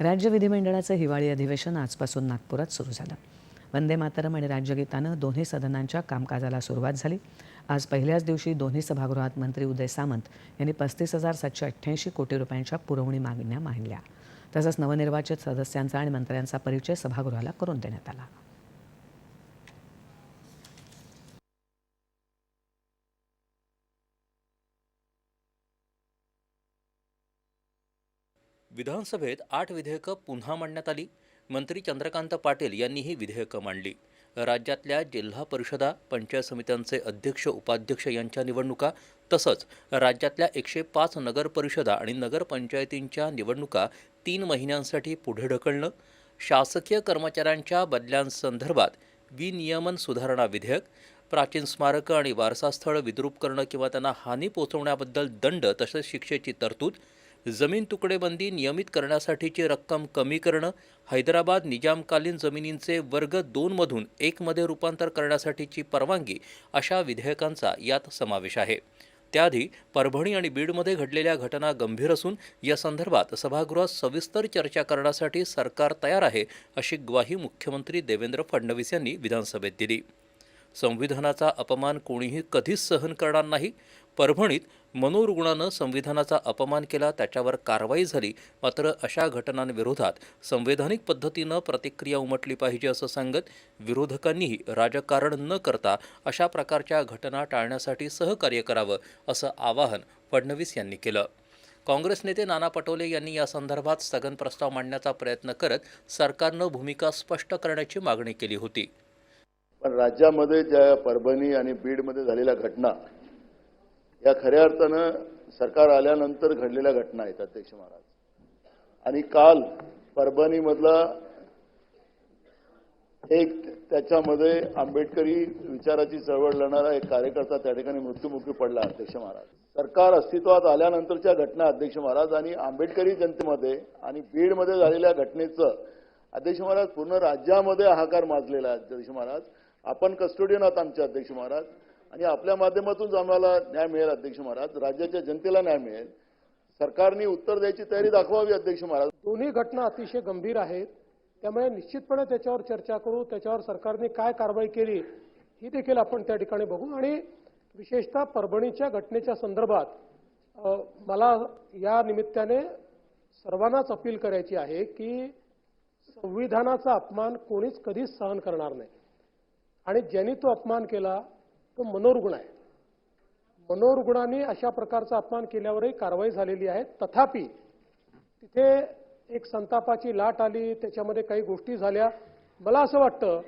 राज्य विधिमंडळाचं हिवाळी अधिवेशन आजपासून नागपुरात सुरू झालं. वंदे मातरम आणि राज्यगीतानं दोन्ही सदनांच्या कामकाजाला सुरुवात झाली. आज पहिल्याच दिवशी दोन्ही सभागृहात मंत्री उदय सामंत यांनी पस्तीस हजार सातशे अठ्ठ्याऐंशी कोटी रुपयांच्या पुरवणी मागण्या मांडल्या. तसंच नवनिर्वाचित सदस्यांचा आणि मंत्र्यांचा परिचय सभागृहाला करून देण्यात आला. विधानसभेत आठ विधेयकं पुन्हा मांडण्यात आली. मंत्री चंद्रकांत पाटील यांनी ही विधेयकं मांडली. राज्यातल्या जिल्हा परिषदा पंचायत समित्यांचे अध्यक्ष उपाध्यक्ष यांच्या निवडणुका तसंच राज्यातल्या एकशे पाच नगरपरिषदा आणि नगरपंचायतींच्या निवडणुका तीन महिन्यांसाठी पुढे ढकलणं शासकीय कर्मचाऱ्यांच्या बदल्यांसंदर्भात विनियमन सुधारणा विधेयक प्राचीन स्मारकं आणि वारसास्थळ विद्रूप करणं किंवा त्यांना हानी पोचवण्याबद्दल दंड तसेच शिक्षेची तरतूद जमीन तुकडेबंदी नियमित करण्यासाठीची रक्कम कमी करणं हैदराबाद निजामकालीन जमिनींचे वर्ग दोनमधून एकमध्ये रूपांतर करण्यासाठीची परवानगी अशा विधेयकांचा यात समावेश आहे. त्याआधी परभणी आणि बीडमध्ये घडलेल्या घटना गंभीर असून या संदर्भात सभागृहात सविस्तर चर्चा करण्यासाठी सरकार तयार आहे अशी ग्वाही मुख्यमंत्री देवेंद्र फडणवीस यांनी विधानसभेत दिली. संविधानाचा अपमान कोणीही कधीच सहन करणार नाही परभणीत मनोरुग्णानं संविधानाचा अपमान केला त्याच्यावर कारवाई झाली. मात्र अशा घटनांविरोधात संवैधानिक पद्धतीनं प्रतिक्रिया उमटली पाहिजे असं सांगत विरोधकांनीही राजकारण न करता अशा प्रकारच्या घटना टाळण्यासाठी सहकार्य करावं असं आवाहन फडणवीस यांनी केलं. काँग्रेस नेते नाना पटोले यांनी या संदर्भात स्थगन प्रस्ताव मांडण्याचा प्रयत्न करत सरकारनं भूमिका स्पष्ट करण्याची मागणी केली होती. पण राज्यामध्ये ज्या परभणी आणि बीडमध्ये झालेल्या घटना या खऱ्या अर्थानं सरकार आल्यानंतर घडलेल्या घटना आहेत अध्यक्ष महाराज. आणि काल परभणीमधला एक त्याच्यामध्ये आंबेडकरी विचाराची चळवळ लढणारा एक कार्यकर्ता त्या ठिकाणी मृत्यूमुखी पडला अध्यक्ष महाराज. सरकार अस्तित्वात आल्यानंतरच्या घटना अध्यक्ष महाराज आणि आंबेडकरी जनतेमध्ये आणि बीडमध्ये झालेल्या घटनेचं अध्यक्ष महाराज पूर्ण राज्यामध्ये हाहाकार माजलेला अध्यक्ष महाराज. आपण कस्टोडियन आहात आमचे अध्यक्ष महाराज. आणि आपल्या माध्यमातून आम्हाला न्याय मिळेल अध्यक्ष महाराज. राज्याच्या जनतेला न्याय मिळेल. सरकारने उत्तर द्यायची तयारी दाखवावी अध्यक्ष महाराज. दोन्ही घटना अतिशय गंभीर आहेत. त्यामुळे निश्चितपणे त्याच्यावर चर्चा करू त्याच्यावर सरकारने काय कारवाई केली ही देखील आपण त्या ठिकाणी बघू. आणि विशेषतः परभणीच्या घटनेच्या संदर्भात मला या निमित्ताने सर्वांनाच अपील करायची आहे की संविधानाचा अपमान कोणीच कधीच सहन करणार नाही. आणि ज्यांनी तो अपमान केला तो मनोरुग्ण आहे. मनोरुग्णाने अशा प्रकारचा अपमान केल्यावरही कारवाई झालेली आहे. तथापि तिथे एक संतापाची लाट आली त्याच्यामध्ये काही गोष्टी झाल्या. मला असं वाटतं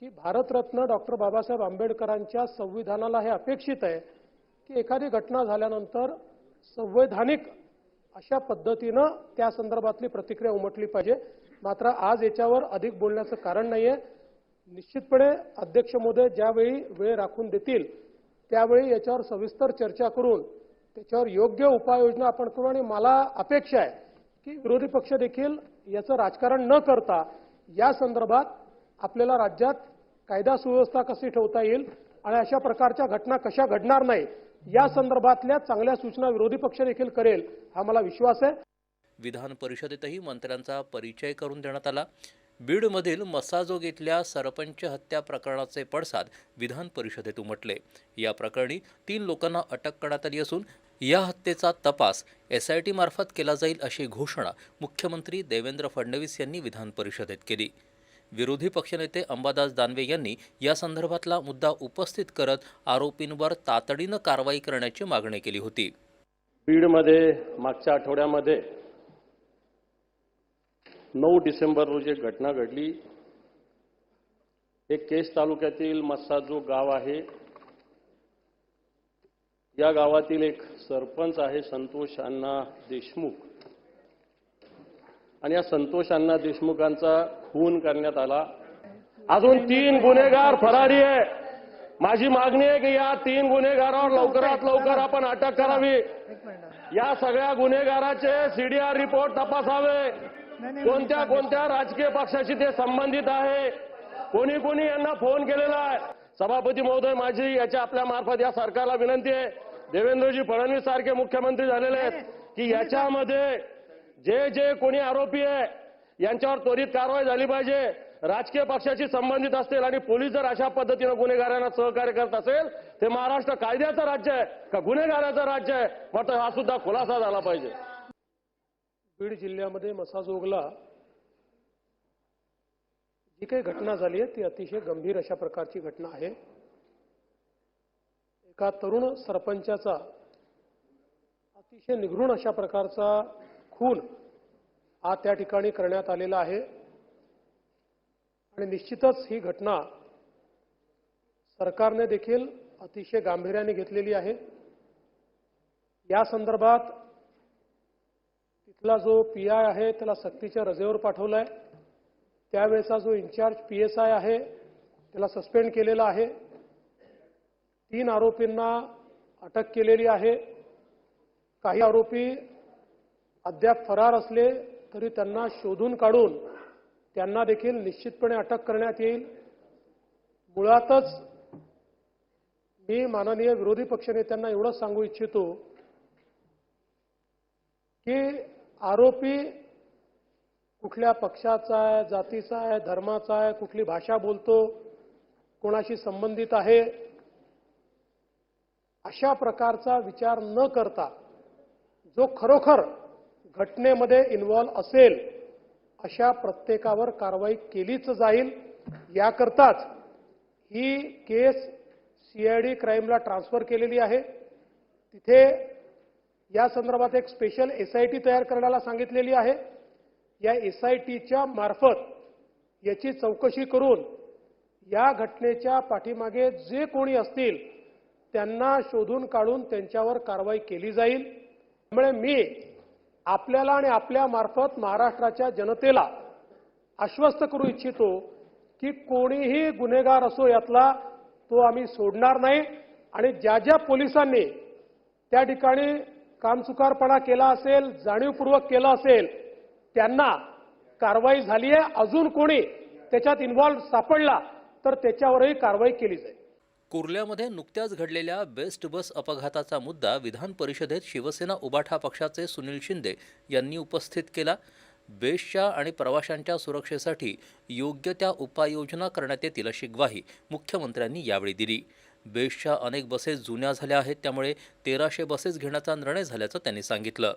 की भारतरत्न डॉक्टर बाबासाहेब आंबेडकरांच्या संविधानाला हे अपेक्षित आहे की एखादी घटना झाल्यानंतर संवैधानिक अशा पद्धतीनं त्या संदर्भातली प्रतिक्रिया उमटली पाहिजे. मात्र आज याच्यावर अधिक बोलण्याचं कारण नाहीये. निश्चितपणे अध्यक्ष महोदय ज्यावेळी वेळ राखून देतील त्यावेळी याच्यावर सविस्तर चर्चा करून त्याच्यावर योग्य उपाययोजना आपण करू आणि मला अपेक्षा आहे की विरोधी पक्ष देखील याचं राजकारण न करता या संदर्भात आपल्याला राज्यात कायदा सुव्यवस्था कशी ठेवता येईल आणि अशा प्रकारच्या घटना कशा घडणार नाही या संदर्भातल्या चांगल्या सूचना विरोधी पक्ष देखील करेल हा मला विश्वास आहे. विधान परिषदेतही मंत्र्यांचा परिचय करून देण्यात आला. बीडमधील मसाजोग इथल्या सरपंच हत्या प्रकरणाचे पडसाद विधान परिषदेत उमटले. या प्रकरणी तीन लोकांना अटक करण्यात आली असून या हत्येचा तपास एस आय टी मार्फत केला जाईल अशी घोषणा मुख्यमंत्री देवेंद्र फडणवीस यांनी विधान परिषदेत केली. विरोधी पक्षनेते अंबादास दानवे यांनी या संदर्भातला मुद्दा उपस्थित करत आरोपींवर तातडीनं कारवाई करण्याची मागणी केली होती. बीडमध्ये मागच्या आठवड्यामध्ये नऊ डिसेंबर रोजी एक घटना घडली. एक केस तालुक्यातील मस्सा जो गाव आहे. या गावातील एक सरपंच आहे संतोष अण्णा देशमुख. आणि या संतोष अण्णा देशमुखांचा खून करण्यात आला. अजून तीन गुन्हेगार फरारी आहे. माझी मागणी आहे की या तीन गुन्हेगारावर लवकरात लवकर आपण अटक करावी. या सगळ्या गुन्हेगाराचे सीडीआर रिपोर्ट तपासावे. कोणत्या कोणत्या राजकीय पक्षाशी ते संबंधित आहे? कोणी कोणी यांना फोन केलेला आहे? सभापती महोदय माझी याच्या आपल्या मार्फत या सरकारला विनंती आहे. देवेंद्रजी फडणवीस सारखे मुख्यमंत्री झालेले आहेत की याच्यामध्ये जे जे कोणी आरोपी आहे यांच्यावर त्वरित कारवाई झाली पाहिजे. राजकीय पक्षाशी संबंधित असतील आणि पोलीस जर अशा पद्धतीनं गुन्हेगारांना सहकार्य करत असेल ते महाराष्ट्र कायद्याचं राज्य आहे का गुन्हेगाराचं राज्य आहे? मात्र हा सुद्धा खुलासा झाला पाहिजे. बीड जिल्ह्यामध्ये मसाजोगला जी काही घटना झाली आहे ती अतिशय गंभीर अशा प्रकारची घटना आहे. एका तरुण सरपंचाचा अतिशय निघृण अशा प्रकारचा खून हा त्या ठिकाणी करण्यात आलेला आहे. आणि निश्चितच ही घटना सरकारने देखील अतिशय गांभीर्याने घेतलेली आहे. या संदर्भात इथला जो पी आय आहे त्याला सक्तीच्या रजेवर पाठवलाय. त्यावेळेचा जो इन्चार्ज पी एस आय आहे त्याला सस्पेंड केलेला आहे. तीन आरोपींना अटक केलेली आहे. काही आरोपी अद्याप फरार असले तरी त्यांना शोधून काढून त्यांना देखील निश्चितपणे अटक करण्यात येईल. मुळातच मी माननीय विरोधी पक्षनेत्यांना एवढंच सांगू इच्छितो की आरोपी कुठल्या पक्षाचा आहे जातीचा आहे धर्माचा आहे कुठली भाषा बोलतो कोणाशी संबंधित आहे अशा प्रकारचा विचार न करता जो खरोखर घटनेमध्ये इन्व्हॉल्व असेल अशा प्रत्येकावर कारवाई केलीच जाईल. याकरताच ही केस सीआयडी क्राईमला ट्रान्सफर केलेली आहे. तिथे या संदर्भात एक स्पेशल एसआयटी तयार करण्याला सांगितलेली आहे. या एसआयटीच्या मार्फत याची चौकशी करून या घटनेच्या पाठीमागे जे कोणी असतील त्यांना शोधून काढून त्यांच्यावर कारवाई केली जाईल. त्यामुळे मी आपल्याला आणि आपल्या मार्फत महाराष्ट्राच्या जनतेला आश्वस्त करू इच्छितो की कोणीही गुन्हेगार असो यातला तो आम्ही सोडणार नाही. आणि ज्या ज्या पोलिसांनी त्या ठिकाणी कामचुकारपणा केला असेल जाणीवपूर्वक केला असेल त्यांना कारवाई झाली आहे. अजून कोणी त्याच्यात इन्व्हॉल्व सापडला तर त्याच्यावरही कारवाई केली जाईल. कुर्ल्यामध्ये नुकत्याच घडलेल्या बेस्ट बस अपघाताचा मुद्दा विधान परिषदेत शिवसेना उबाठा पक्षाचे सुनील शिंदे यांनी उपस्थित केला. बेस्टच्या आणि प्रवाशांच्या सुरक्षेसाठी योग्य त्या उपाययोजना करण्यात येतील अशी ग्वाही मुख्यमंत्र्यांनी यावेळी दिली. बेस्टच्या अनेक बसेस जुन्या झाल्या आहेत त्यामुळे तेराशे बसेस घेण्याचा निर्णय झाल्याचं त्यांनी सांगितलं.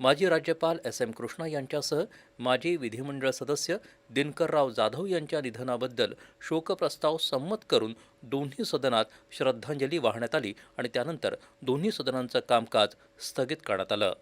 माजी राज्यपाल एस एम कृष्णा यांच्यासह माजी विधिमंडळ सदस्य दिनकरराव जाधव यांच्या निधनाबद्दल शोकप्रस्ताव संमत करून दोन्ही सदनात श्रद्धांजली वाहण्यात आली आणि त्यानंतर दोन्ही सदनांचं कामकाज स्थगित करण्यात आलं.